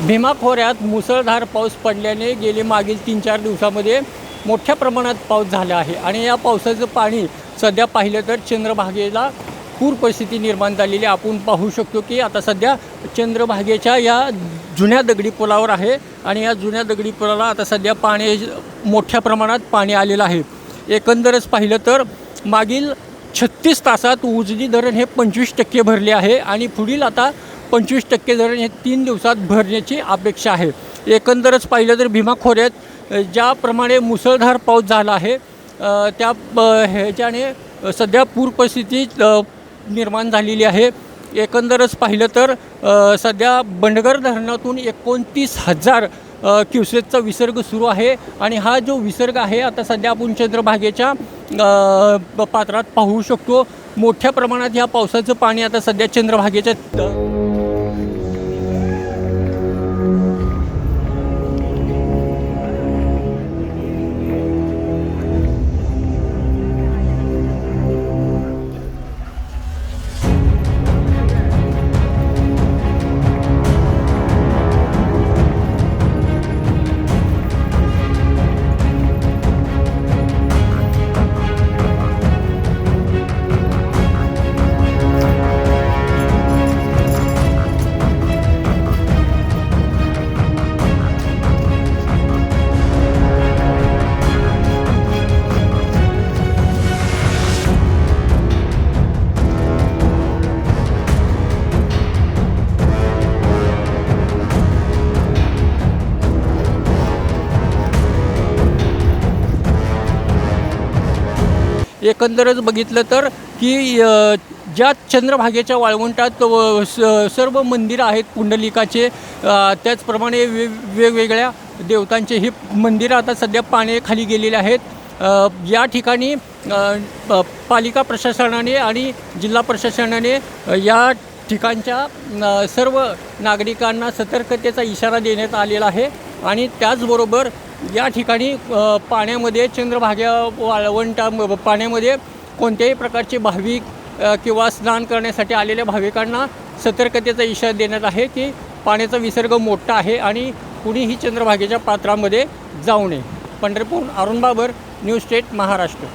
भीमा खोऱ्यात मुसळधार पाऊस पडल्याने गेले मागील तीन चार दिवसामध्ये मोठ्या प्रमाणात पाऊस झाला आहे आणि या पावसाचं पाणी सध्या पाहिलं तर चंद्रभागेला पूर परिस्थिती निर्माण झालेली आहे. आपण पाहू शकतो की आता सध्या चंद्रभागेच्या या जुन्या दगडी पुलावर आहे आणि या जुन्या दगडी पुलाला आता सध्या पाणी मोठ्या प्रमाणात पाणी आलेलं आहे एकंदरच पाहिलं तर मागील छत्तीस तासात उजनी धरण हे पंचवीस टक्के भरले आहे आणि पुढील आता पंचवीस टक्के धरण हे तीन दिवसात भरण्याची अपेक्षा आहे. एकंदरच पाहिलं तर भीमा खोऱ्यात ज्याप्रमाणे मुसळधार पाऊस झाला आहे त्या प- ह्याच्याने सध्या पूर परिस्थिती निर्माण झालेली आहे. एकंदरच पाहिलं तर सध्या बंडगर धरणातून एकोणतीस हजार क्युसेसचा विसर्ग सुरू आहे आणि हा जो विसर्ग आहे आता सध्या आपण चंद्रभागेच्या पात्रात पाहू शकतो. मोठ्या प्रमाणात ह्या पावसाचं पाणी आता सध्या चंद्रभागेच्या एकंदरच बघितलं तर की ज्या चंद्रभागेच्या वाळवंटात स- सर्व मंदिरं आहेत पुंडलिकाचे त्याचप्रमाणे वे वेगवेगळ्या देवतांचे ही मंदिरं आता सध्या पाण्याखाली गेलेले आहेत. या ठिकाणी पालिका प्रशासनाने आणि जिल्हा प्रशासनाने या ठिकाणच्या सर्व नागरिकांना सतर्कतेचा इशारा देण्यात आलेला आहे. आणि त्याचबरोबर या ठिकाणी पाण्यामध्ये चंद्रभाग्या वाळवंटा पाण्यामध्ये कोणत्याही प्रकारचे भाविक किंवा स्नान करण्यासाठी आलेल्या भाविकांना सतर्कतेचा इशारा देण्यात आहे की पाण्याचा विसर्ग मोठा आहे आणि कुणीही चंद्रभागेच्या पात्रामध्ये जाऊ नये. Pandharpur Arun Babar news state Maharashtra.